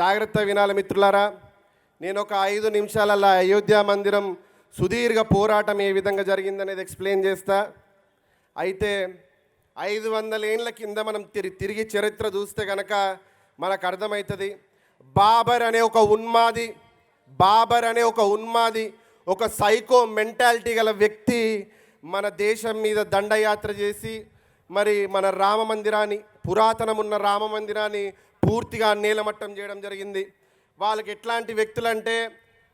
జాగ్రత్త వినాలి మిత్రులారా. నేను ఒక ఐదు నిమిషాలలో అయోధ్య మందిరం సుదీర్ఘ పోరాటం ఏ విధంగా జరిగిందనేది ఎక్స్ప్లెయిన్ చేస్తా. అయితే ఐదు వందల ఏళ్ళ కింద మనం తిరిగి తిరిగి చరిత్ర చూస్తే కనుక మనకు అర్థమవుతుంది బాబర్ అనే ఒక ఉన్మాది బాబర్ అనే ఒక ఉన్మాది ఒక సైకో మెంటాలిటీ గల వ్యక్తి మన దేశం మీద దండయాత్ర చేసి మరి మన రామ మందిరాన్ని పురాతనమున్న రామ మందిరాన్ని పూర్తిగా నేలమట్టం చేయడం జరిగింది. వాళ్ళకి ఎట్లాంటి వ్యక్తులంటే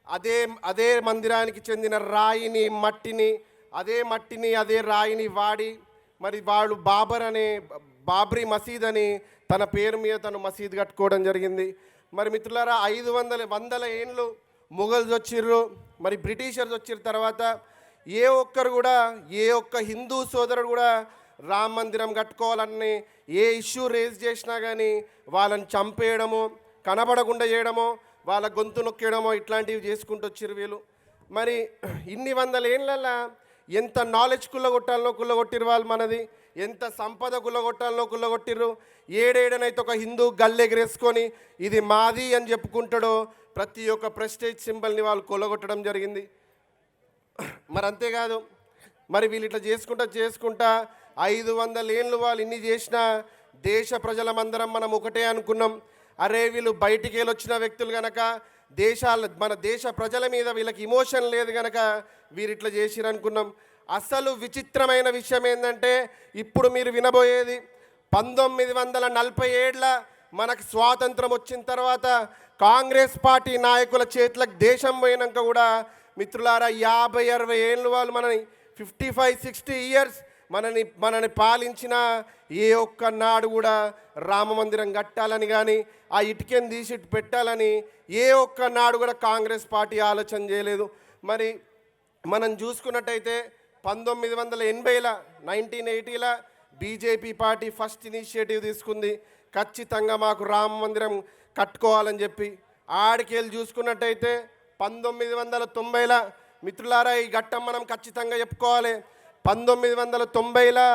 అదే అదే మందిరానికి చెందిన రాయిని మట్టిని అదే మట్టిని అదే రాయిని వాడి మరి వాళ్ళు బాబర్ అనే బాబ్రీ మసీద్ అని తన పేరు మీద తను మసీద్ కట్టుకోవడం జరిగింది. మరి మిత్రులారా ఐదు వందల వందల ఏండ్లు మొఘల్స్ వచ్చిర్రు మరి బ్రిటిషర్స్ వచ్చిన తర్వాత ఏ ఒక్కరు కూడా ఏ ఒక్క హిందూ సోదరుడు కూడా రామ మందిరం కట్టుకోవాలని ఏ ఇష్యూ రేజ్ చేసినా కానీ వాళ్ళని చంపేయడము కనబడకుండా చేయడమో వాళ్ళ గొంతు నొక్కేయడమో ఇట్లాంటివి చేసుకుంటూ వచ్చారు వీళ్ళు. మరి ఇన్ని వందల ఏళ్ళల్లో ఎంత నాలెడ్జ్ కుల్లగొట్టాలో కుల్లగొట్టిరు వాళ్ళు మనది ఎంత సంపద కుల్లగొట్టాలనో కుల్లగొట్టిర్రు ఏడేడనైతే ఒక హిందూ గల్లెగరేసుకొని ఇది మాది అని చెప్పుకుంటాడో ప్రతి ఒక్క ప్రెస్టేజ్ సింబల్ని వాళ్ళు కొల్లగొట్టడం జరిగింది. మరి అంతేకాదు మరి వీళ్ళు ఇట్లా చేసుకుంటా చేసుకుంటా ఐదు వందల ఏళ్ళు వాళ్ళు ఇన్ని చేసినా దేశ ప్రజలమందరం మనం ఒకటే అనుకున్నాం. అరే వీళ్ళు బయటికి వెళ్ళి వచ్చిన వ్యక్తులు గనక దేశాల మన దేశ ప్రజల మీద వీళ్ళకి ఇమోషన్ లేదు గనక వీరు ఇట్లా చేసిరు అనుకున్నాం. అసలు విచిత్రమైన విషయం ఏంటంటే ఇప్పుడు మీరు వినబోయేది పంతొమ్మిది వందల నలభై ఏళ్ళ మనకు స్వాతంత్రం వచ్చిన తర్వాత కాంగ్రెస్ పార్టీ నాయకుల చేతులకు దేశం పోయినాక కూడా మిత్రులారా యాభై అరవై ఏళ్ళు వాళ్ళు మనని ఫిఫ్టీ ఫైవ్ సిక్స్టీ ఇయర్స్ మనని మనని పాలించిన ఏ ఒక్క నాడు కూడా రామ మందిరం కట్టాలని కానీ ఆ ఇటుకని తీసి ఇటు పెట్టాలని ఏ ఒక్క నాడు కూడా కాంగ్రెస్ పార్టీ ఆలోచన చేయలేదు. మరి మనం చూసుకున్నట్టయితే పంతొమ్మిది వందల ఎనభైల నైన్టీన్ ఎయిటీల బీజేపీ పార్టీ ఫస్ట్ ఇనిషియేటివ్ తీసుకుంది. ఖచ్చితంగా మాకు రామ మందిరం కట్టుకోవాలని చెప్పి. ఆడికి వెళ్ళి చూసుకున్నట్టయితే పంతొమ్మిది వందల తొంభైల మిత్రులారా ఈ ఘట్టం మనం ఖచ్చితంగా చెప్పుకోవాలి. పంతొమ్మిది వందల తొంభైలో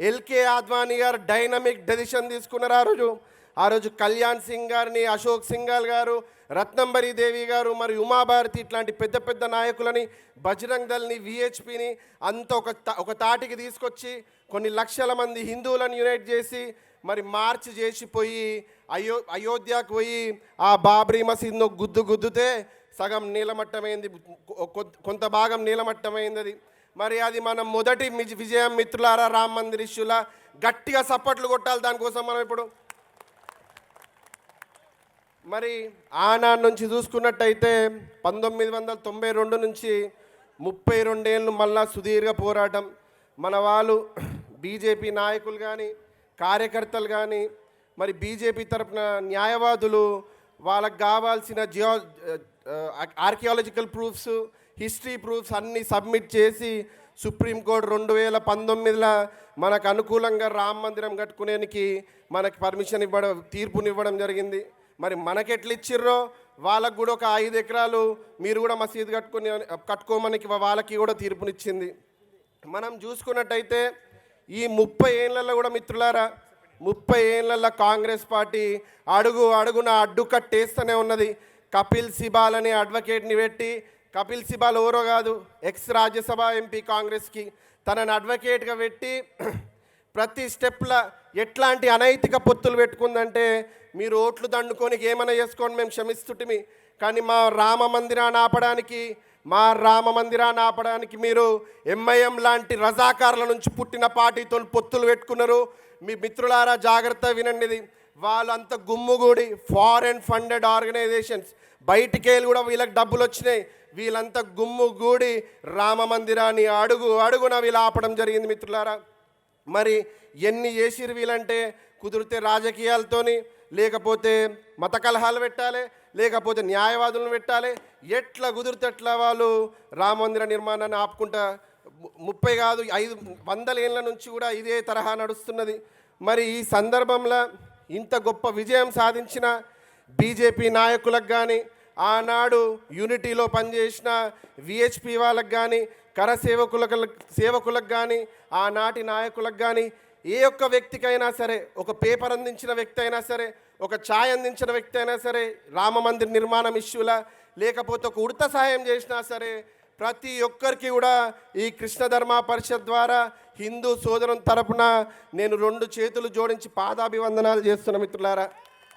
ఎల్కే ఆద్వానీ గారు డైనమిక్ డెసిషన్ తీసుకున్నారు ఆ రోజు. ఆ రోజు కళ్యాణ్ సింగ్ గారిని అశోక్ సింగాల్ గారు రత్నంబరి దేవి గారు మరి ఉమాభారతి ఇట్లాంటి పెద్ద పెద్ద నాయకులని బజరంగ్ దల్ని విహెచ్పిని అంత ఒక తా- ఒక తాటికి తీసుకొచ్చి కొన్ని లక్షల మంది హిందువులను యునైట్ చేసి మరి మార్చ్ చేసిపోయి అయో అయోధ్యకు పోయి ఆ బాబ్రీ మసీద్ను గుద్దు గుద్దుతే సగం నీలమట్టమైంది కొ- కొంత భాగం నీలమట్టమైంది అది మరి అది మనం మొదటి విజయం మిత్రులారా రామ్ మందిర్ ఇష్యూలా. గట్టిగా సప్పట్లు కొట్టాలి దానికోసం మనం ఇప్పుడు. మరి ఆనాడు నుంచి చూసుకున్నట్టయితే పంతొమ్మిది వందల తొంభై రెండు నుంచి ముప్పై రెండేళ్ళు మళ్ళా సుదీర్ఘ పోరాటం. మన వాళ్ళు బీజేపీ నాయకులు కానీ కార్యకర్తలు కానీ మరి బీజేపీ తరపున న్యాయవాదులు వాళ్ళకు కావాల్సిన geo archaeological proofs history proofs అన్నీ సబ్మిట్ చేసి సుప్రీంకోర్టు రెండు వేల పంతొమ్మిదిలో మనకు అనుకూలంగా రామ మందిరం కట్టుకునేకి మనకి పర్మిషన్ ఇవ్వడం తీర్పునివ్వడం జరిగింది. మరి మనకెట్లు ఇచ్చిర్రో వాళ్ళకు కూడా ఒక ఐదు ఎకరాలు మీరు కూడా మసీదు కట్టుకుని కట్టుకోమనికి వాళ్ళకి కూడా తీర్పునిచ్చింది. మనం చూసుకున్నట్టయితే ఈ ముప్పై ఏళ్ళల్లో కూడా మిత్రులారా ముప్పై ఏళ్ళల్లో కాంగ్రెస్ పార్టీ అడుగు అడుగున అడ్డుకట్టేస్తూనే ఉన్నది. కపిల్ సిబాల్ అనే అడ్వకేట్ని పెట్టి కపిల్ సిబాల్ ఎవరో కాదు ఎక్స్ రాజ్యసభ ఎంపీ కాంగ్రెస్కి తనని అడ్వకేట్గా పెట్టి ప్రతి స్టెప్ల ఎట్లాంటి అనైతిక పొత్తులు పెట్టుకుందంటే మీరు ఓట్లు దండుకొని ఏమైనా చేసుకోండి మేము క్షమిస్తుటిమి. కానీ మా రామ మందిరాన్ని ఆపడానికి మా రామ మందిరాన్ని ఆపడానికి మీరు ఎంఐఎం లాంటి రజాకారుల నుంచి పుట్టిన పార్టీతో పొత్తులు పెట్టుకున్నారు. మీ మిత్రులారా జాగ్రత్త వినండి వాళ్ళంతా గుమ్ముగూడి ఫారెన్ ఫండెడ్ ఆర్గనైజేషన్స్ బయటికి వెళ్ళి కూడా వీళ్ళకి డబ్బులు వచ్చినాయి. వీళ్ళంతా గుమ్ముగూడి రామ మందిరాన్ని అడుగు అడుగున వీళ్ళు ఆపడం జరిగింది మిత్రులారా. మరి ఎన్ని చేసిరు వీళ్ళంటే కుదిరితే రాజకీయాలతోని లేకపోతే మత కలహాలు పెట్టాలి లేకపోతే న్యాయవాదులను పెట్టాలి ఎట్లా కుదిరితే ఎట్లా వాళ్ళు రామ మందిర నిర్మాణాన్ని ఆపుకుంటా ము- ముప్పై కాదు ఐదు వందల ఏళ్ళ నుంచి కూడా ఇదే తరహా నడుస్తున్నది. మరి ఈ సందర్భంలో ఇంత గొప్ప విజయం సాధించిన బీజేపీ నాయకులకు కానీ ఆనాడు యూనిటీలో పనిచేసిన విహెచ్పి వాళ్ళకు కానీ కర సేవకులకు సేవకులకు కానీ ఆనాటి నాయకులకు కానీ ఏ ఒక్క వ్యక్తికైనా సరే ఒక పేపర్ అందించిన వ్యక్తి అయినా సరే ఒక ఛాయ్ అందించిన వ్యక్తి అయినా సరే రామ మందిర్ నిర్మాణం ఇష్యూలా లేకపోతే ఒక ఉడత సహాయం చేసినా సరే ప్రతి ఒక్కరికి కూడా ఈ కృష్ణ ధర్మ పరిషత్ ద్వారా హిందూ సోదరం తరపున నేను రెండు చేతులు జోడించి పాదాభివందనాలు చేస్తున్న మిత్రులారా.